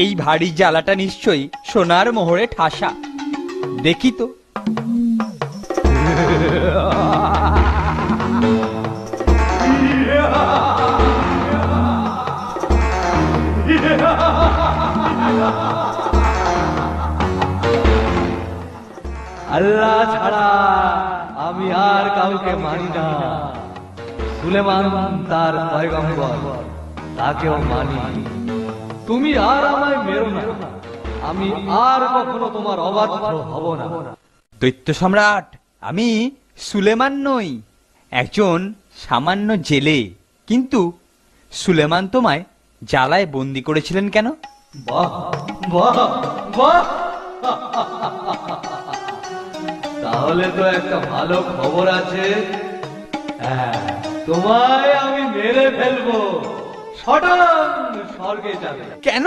এই ভারী জ্বালাটা নিশ্চয়ই সোনার মোহরে ঠাসা। দেখি তো। আল্লাহ ছাড়া আমি আর কাউকে মানি না। সুলেমান তার পয়গম্বর, তাকেও মানি। তুমি আর আমায় মেরো না। আমি আর কখনো তোমার অবাধ্য হব না। দৈত্য সম্রাট আমি সুলেমান নই একজন সামান্য জেলে। কিন্তু সুলেমান তোমায় জ্বালায় বন্দি করেছিলেন কেন? বাহ বাহ বাহ। তাহলে তো একটা ভালো খবর আছে। হ্যাঁ, তোমায় আমি মেরে ফেলব। সডন স্বর্গে যাবে। কেন?